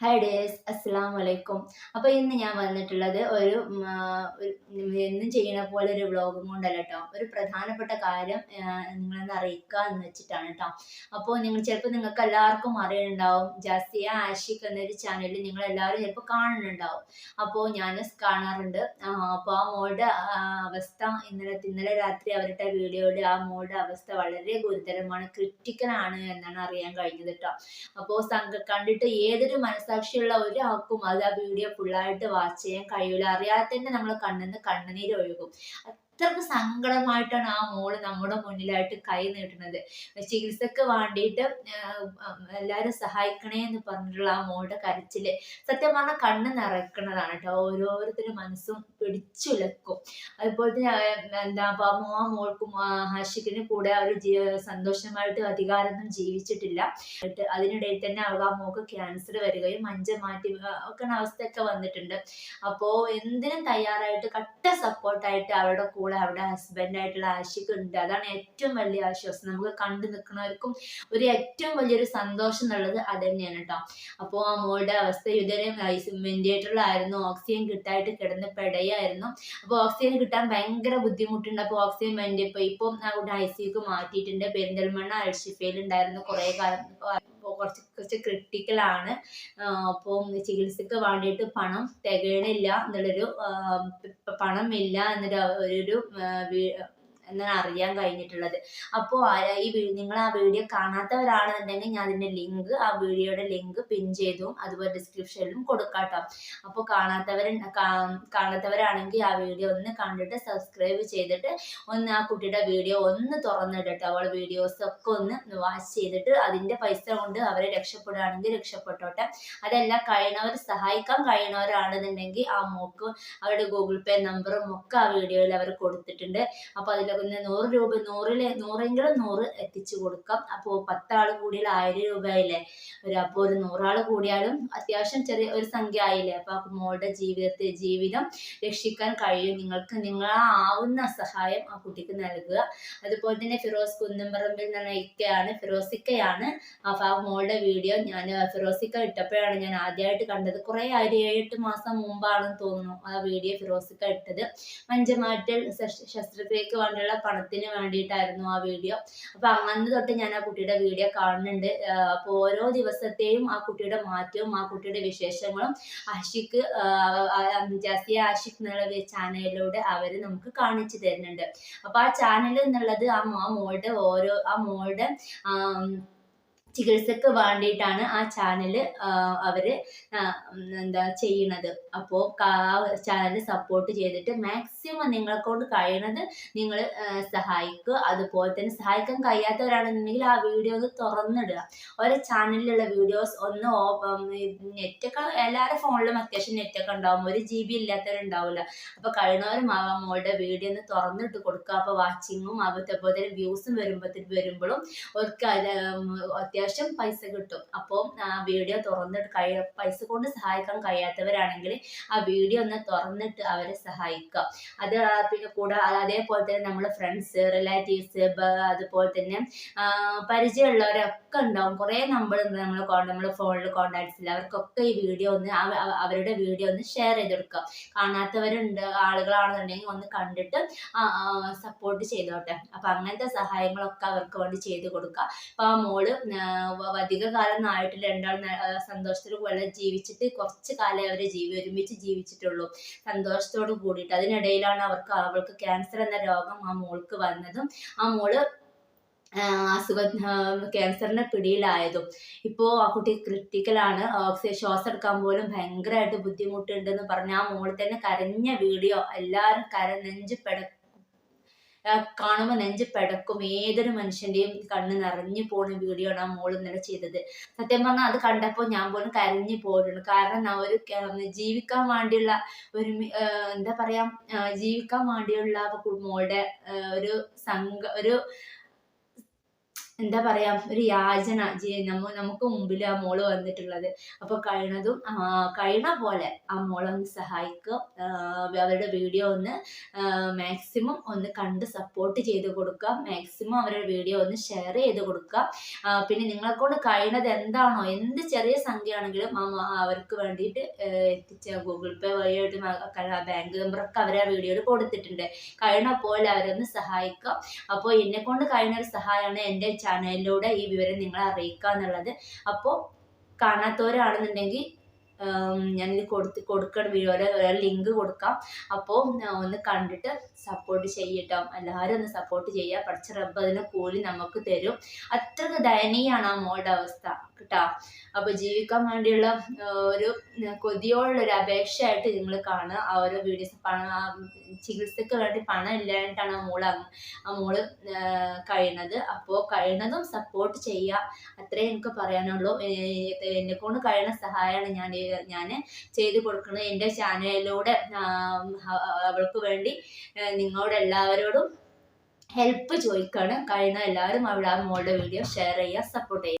Hi days അസ്സാം വലൈക്കും അപ്പോൾ ഇന്ന് ഞാൻ വന്നിട്ടുള്ളത് ഒരു എന്നും ചെയ്യണ പോലെ ഒരു വ്ളോഗും കൊണ്ടല്ല കേട്ടോ ഒരു പ്രധാനപ്പെട്ട കാര്യം നിങ്ങളെന്ന് അറിയിക്കുക എന്ന് വെച്ചിട്ടാണ് കേട്ടോ അപ്പോൾ നിങ്ങൾ ചിലപ്പോൾ നിങ്ങൾക്ക് എല്ലാവർക്കും അറിയുന്നുണ്ടാവും. ജാസിയ ആഷിക് എന്നൊരു ചാനലിൽ നിങ്ങൾ എല്ലാവരും ചിലപ്പോൾ കാണുന്നുണ്ടാവും. അപ്പോൾ ഞാൻ കാണാറുണ്ട്. അപ്പോൾ ആ മോളുടെ അവസ്ഥ ഇന്നലെ ഇന്നലെ രാത്രി അവരുടെ വീഡിയോയിൽ ആ മോളുടെ അവസ്ഥ വളരെ ഗുരുതരമാണ് ക്രിട്ടിക്കലാണ് എന്നാണ് അറിയാൻ കഴിഞ്ഞത് കേട്ടോ അപ്പോൾ കണ്ടിട്ട് ഏതൊരു മനസാക്ഷിയുള്ള ഒരാൾക്കും അത് ആ വീഡിയോ ഫുള്ളായിട്ട് വാച്ച് ചെയ്യാൻ കഴിയില്ല അറിയാതെ തന്നെ നമ്മൾ കണ്ണിന്ന് കണ്ണുനീര് ഒഴുകും. അത്രയ്ക്ക് സങ്കടമായിട്ടാണ് ആ മോൾ നമ്മുടെ മുന്നിലായിട്ട് കൈ നീട്ടുന്നത്. ചികിത്സക്ക് വേണ്ടിയിട്ട് എല്ലാവരും സഹായിക്കണേ എന്ന് പറഞ്ഞിട്ടുള്ള ആ മോളുടെ കരച്ചിൽ സത്യം പറഞ്ഞാൽ കണ്ണ് നിറയ്ക്കുന്നതാണ് കേട്ടോ. ഓരോരുത്തരും മനസ്സും പിടിച്ചുലക്കും. അതുപോലെ തന്നെ എന്താ ആ മോൾക്കും ഹാഷിക്കിന് കൂടെ ജീ- സന്തോഷമായിട്ട് അധികാരമൊന്നും ജീവിച്ചിട്ടില്ല. അതിനിടയിൽ തന്നെ അവൾ ആ മോക്ക് ക്യാൻസർ വരികയും മഞ്ച മാറ്റി ഒക്കെ അവസ്ഥയൊക്കെ വന്നിട്ടുണ്ട്. അപ്പോ എന്തിനും തയ്യാറായിട്ട് കട്ട സപ്പോർട്ടായിട്ട് അവരുടെ കൂടെ അവരുടെ അവിടെ ഹസ്ബൻഡായിട്ടുള്ള ആശിക്ക് ഉണ്ട്. അതാണ് ഏറ്റവും വലിയ ആശ്വാസം. നമുക്ക് കണ്ടു നിൽക്കുന്നവർക്കും ഒരു ഏറ്റവും വലിയൊരു സന്തോഷം എന്നുള്ളത് അത് തന്നെയാണ് കേട്ടോ അപ്പോൾ ആ മോളുടെ അവസ്ഥ ഇതുവരെ വെന്റിലേറ്ററിലായിരുന്നു ഓക്സിജൻ കിട്ടായിട്ട് കിടന്ന് പെടയായിരുന്നു. അപ്പോൾ ഓക്സിജൻ കിട്ടാൻ ഭയങ്കര ബുദ്ധിമുട്ടുണ്ട്. അപ്പോൾ ഓക്സിജൻ വേണ്ടി ഇപ്പോൾ ഇപ്പം അവിടെ ഐ സിയുക്ക് മാറ്റിയിട്ടുണ്ട്. പെരിന്തൽമണ്ണ അൽഷിഫയിൽ ഉണ്ടായിരുന്നു കുറേ കാലം. കുറച്ച് കുറച്ച് ക്രിട്ടിക്കലാണ് അപ്പോൾ ചികിത്സക്ക് വേണ്ടിയിട്ട് പണം തികയണില്ല എന്നുള്ളൊരു പണമില്ല എന്നൊരു ഒരു എന്നാണ് അറിയാൻ കഴിഞ്ഞിട്ടുള്ളത്. അപ്പോൾ ഈ നിങ്ങൾ ആ വീഡിയോ കാണാത്തവരാണെന്നുണ്ടെങ്കിൽ ഞാൻ അതിന്റെ ലിങ്ക് ആ വീഡിയോയുടെ ലിങ്ക് പിൻ ചെയ്തും അതുപോലെ ഡിസ്ക്രിപ്ഷനിലും കൊടുക്കാട്ടോ. അപ്പോൾ കാണാത്തവർ കാണാത്തവരാണെങ്കിൽ ആ വീഡിയോ ഒന്ന് കണ്ടിട്ട് സബ്സ്ക്രൈബ് ചെയ്തിട്ട് ഒന്ന് ആ കുട്ടിയുടെ വീഡിയോ ഒന്ന് തുറന്നിടട്ടോ. അവളെ വീഡിയോസ് ഒക്കെ ഒന്ന് വാച്ച് ചെയ്തിട്ട് അതിന്റെ പൈസ കൊണ്ട് അവരെ രക്ഷപ്പെടുകയാണെങ്കിൽ രക്ഷപ്പെട്ടോട്ടെ. അതല്ല കഴിയണവർ സഹായിക്കാൻ കഴിയണവരാണെന്നുണ്ടെങ്കിൽ ആ മോക്ക് അവരുടെ ഗൂഗിൾ പേ നമ്പറും ഒക്കെ ആ വീഡിയോയിൽ അവർ കൊടുത്തിട്ടുണ്ട്. അപ്പോൾ അതിലൊക്കെ ഒന്ന് നൂറ് രൂപ നൂറിൽ നൂറെങ്കിലും നൂറ് എത്തിച്ചു കൊടുക്കാം. അപ്പോൾ പത്താൾ കൂടിയാൽ ആയിരം രൂപയില്ലേ ഒരു അപ്പോൾ ഒരു നൂറാൾ കൂടിയാലും അത്യാവശ്യം ചെറിയ ഒരു സംഖ്യ ആയില്ലേ? അപ്പോൾ ആ മോളുടെ ജീവിതത്തെ ജീവിതം രക്ഷിക്കാൻ കഴിയും. നിങ്ങൾക്ക് നിങ്ങളാവുന്ന സഹായം ആ കുട്ടിക്ക് നൽകുക. അതുപോലെ തന്നെ ഫിറോസ് കുന്നംപറമ്പിൽ നിന്ന ഇക്കയാണ് ഫിറോസിക്കയാണ്. ആ മോളുടെ വീഡിയോ ഞാൻ ഫിറോസിക്ക ഇട്ടപ്പോഴാണ് ഞാൻ ആദ്യമായിട്ട് കണ്ടത്. കുറേ ഒരു ഏഴെട്ട് മാസം മുമ്പാണെന്ന് തോന്നുന്നു ആ വീഡിയോ ഫിറോസിക്ക ഇട്ടത്. മഞ്ചമാറ്റൽ ശസ്- ശസ്ത്രക്രിയക്ക് വേണ്ടിയുള്ള പണത്തിന് വേണ്ടിയിട്ടായിരുന്നു ആ വീഡിയോ അപ്പൊ അന്ന് തൊട്ട് ഞാൻ ആ കുട്ടിയുടെ വീഡിയോ കാണുന്നുണ്ട്. അപ്പോൾ ഓരോ ദിവസത്തെയും ആ കുട്ടിയുടെ മാറ്റവും ആ കുട്ടിയുടെ വിശേഷങ്ങളും ആഷിക്ക് ജാസിയ ആഷിഖ് എന്നുള്ള ചാനലിലൂടെ അവർ നമുക്ക് കാണിച്ചു തരുന്നുണ്ട്. അപ്പൊ ആ ചാനൽ എന്നുള്ളത് ആ മോളുടെ ഓരോ ആ മോളുടെ ചികിത്സക്ക് വേണ്ടിയിട്ടാണ് ആ ചാനൽ ആ, ഉം, എന്താ ചെയ്യണത് അപ്പോൾ ചാനൽ സപ്പോർട്ട് ചെയ്തിട്ട് മാക്സിമം നിങ്ങളെ കൊണ്ട് കഴിയണത് നിങ്ങൾ സഹായിക്കുക. അതുപോലെ തന്നെ സഹായിക്കാൻ കഴിയാത്തവരാണെന്നുണ്ടെങ്കിൽ ആ വീഡിയോ ഒന്ന് തുറന്നിടുക. ഓരോ ചാനലിലുള്ള വീഡിയോസ് ഒന്ന് നെറ്റൊക്കെ എല്ലാവരുടെ ഫോണിലും അത്യാവശ്യം നെറ്റൊക്കെ ഉണ്ടാവും. ഒരു ജി ബി ഇല്ലാത്തവരുണ്ടാവില്ല. അപ്പോൾ കഴിയുന്നവരും ആ മോളുടെ വീഡിയോ ഒന്ന് തുറന്നിട്ട് കൊടുക്കുക. അപ്പോൾ വാച്ചിങ്ങും അതുപോലെ തന്നെ വ്യൂസും വരുമ്പോഴത്തേക്ക് വരുമ്പോഴും ഒക്കെ അത് ഉം അത്യാവശ്യം പൈസ കിട്ടും. അപ്പോൾ ആ വീഡിയോ തുറന്നിട്ട് കഴിയ പൈസ കൊണ്ട് സഹായിക്കാൻ കഴിയാത്തവരാണെങ്കിൽ ആ വീഡിയോ ഒന്ന് തുറന്നിട്ട് അവരെ സഹായിക്കുക. അത് പിന്നെ കൂടെ അതേപോലെ തന്നെ നമ്മുടെ ഫ്രണ്ട്സ് റിലേറ്റീവ്സ് അതുപോലെ തന്നെ പരിചയമുള്ളവരൊക്കെ ഉണ്ടാവും. കുറേ നമ്പർ നമ്മൾ നമ്മൾ ഫോണിൽ കോണ്ടാക്ട്സിൽ അവർക്കൊക്കെ ഈ വീഡിയോ ഒന്ന് അവ- അവ- അവരുടെ വീഡിയോ ഒന്ന് ഷെയർ ചെയ്ത് കൊടുക്കുക കാണാത്തവരുണ്ട് ആളുകളാണെന്നുണ്ടെങ്കിൽ ഒന്ന് കണ്ടിട്ട് സപ്പോർട്ട് ചെയ്തോട്ടെ. അപ്പം അങ്ങനത്തെ സഹായങ്ങളൊക്കെ അവർക്ക് വേണ്ടി ചെയ്ത് കൊടുക്കുക. അപ്പം ആ മോൾ അധിക കാലം നാട്ടിൽ രണ്ടാൾ സന്തോഷത്തിൽ വളരെ ജീവിച്ചിട്ട് കുറച്ച് കാലം അവർ ജീവി ഒരുമിച്ച് ജീവിച്ചിട്ടുള്ളൂ. സന്തോഷത്തോട് കൂടിയിട്ട്. അതിനിടയിലാണ് അവർക്ക് അവൾക്ക് ക്യാൻസർ എന്ന രോഗം ആ മോൾക്ക് വന്നതും ആ മോൾ അസുഖ ക്യാൻസറിന്റെ പിടിയിലായതും. ഇപ്പോ ആ കുട്ടി ക്രിട്ടിക്കലാണ് ഓക്സിജൻ ശ്വാസം എടുക്കാൻ പോലും ഭയങ്കരമായിട്ട് ബുദ്ധിമുട്ടുണ്ടെന്ന് പറഞ്ഞ് ആ മോൾ തന്നെ കരഞ്ഞ വീഡിയോ എല്ലാവരും കര നെഞ്ച് കാണുമ്പോൾ നെഞ്ച് പെടക്കും. ഏതൊരു മനുഷ്യന്റെയും കണ്ണ് നിറഞ്ഞു പോണ വീഡിയോ ആണ് ആ മോൾ ഇന്നലെ ചെയ്തത്. സത്യം പറഞ്ഞാൽ അത് കണ്ടപ്പോൾ ഞാൻ പോലും കരഞ്ഞു പോയിട്ടുണ്ട് കാരണം ആ ഒരു ജീവിക്കാൻ വേണ്ടിയുള്ള ഒരു എന്താ പറയാ ജീവിക്കാൻ വേണ്ടിയുള്ള മോളുടെ ഒരു സംഘ ഒരു എന്താ പറയാ ഒരു യാചന നമ്മ നമുക്ക് മുമ്പിൽ ആ മോൾ വന്നിട്ടുള്ളത്. അപ്പോൾ കഴിയണതും കഴിയണ പോലെ ആ മോളെ ഒന്ന് സഹായിക്കുക. അവരുടെ വീഡിയോ ഒന്ന് മാക്സിമം ഒന്ന് കണ്ട് സപ്പോർട്ട് ചെയ്ത് കൊടുക്കുക. മാക്സിമം അവരുടെ വീഡിയോ ഒന്ന് ഷെയർ ചെയ്ത് കൊടുക്കുക. പിന്നെ നിങ്ങളെ കൊണ്ട് കഴിയണത് എന്താണോ എന്ത് ചെറിയ സംഖ്യ ആണെങ്കിലും അവർക്ക് വേണ്ടിയിട്ട് എത്തിച്ച ഗൂഗിൾ പേ വഴിയായിട്ട് ബാങ്ക് നമ്പറൊക്കെ അവരെ ആ വീഡിയോയിൽ കൊടുത്തിട്ടുണ്ട്. കഴിയണ പോലെ അവരൊന്ന് സഹായിക്കുക. അപ്പോൾ എന്നെ കൊണ്ട് കഴിയുന്ന ഒരു സഹായമാണ് എന്റെ ചാനലിലൂടെ ഈ വിവരം നിങ്ങളെ അറിയിക്കുക എന്നുള്ളത് അപ്പോൾ കാണാത്തവരാണെന്നുണ്ടെങ്കിൽ ഞാനിത് കൊടുത്ത് കൊടുക്കണം വീഡിയോ ഒരു ലിങ്ക് കൊടുക്കാം. അപ്പോൾ ഒന്ന് കണ്ടിട്ട് സപ്പോർട്ട് ചെയ്യട്ടോ. എല്ലാവരും ഒന്ന് സപ്പോർട്ട് ചെയ്യുക പഠിച്ച റബ്ബ് അതിന് കൂലി നമുക്ക് തരും. അത്രയ്ക്ക് ദയനീയമാണ് ആ മോളുടെ അവസ്ഥ കേട്ടോ? അപ്പോൾ ജീവിക്കാൻ വേണ്ടിയുള്ള ഒരു കൊതിയോടുള്ള ഒരു അപേക്ഷയായിട്ട് നിങ്ങൾ കാണുക. ആ ഓരോ വീഡിയോസ് പണം ചികിത്സക്ക് വേണ്ടി പണം ഇല്ലാണ്ടാണ് ആ മോൾ ആ മോൾ കഴിയണത്. അപ്പോൾ കഴിയണതും സപ്പോർട്ട് ചെയ്യുക അത്രേ എനിക്ക് പറയാനുള്ളൂ. എന്നെ കൊണ്ട് കഴിയുന്ന സഹായമാണ് ഞാൻ ഞാൻ ചെയ്തു കൊടുക്കുന്നത് എന്റെ ചാനലിലൂടെ അവൾക്ക് വേണ്ടി നിങ്ങളോടെല്ലാവരോടും ഹെൽപ്പ് ചോദിക്കുകയാണ് കഴിയുന്ന എല്ലാവരും അവിടെ ആ മോളുടെ വീഡിയോ ഷെയർ ചെയ്യുക സപ്പോർട്ട് ചെയ്യുക.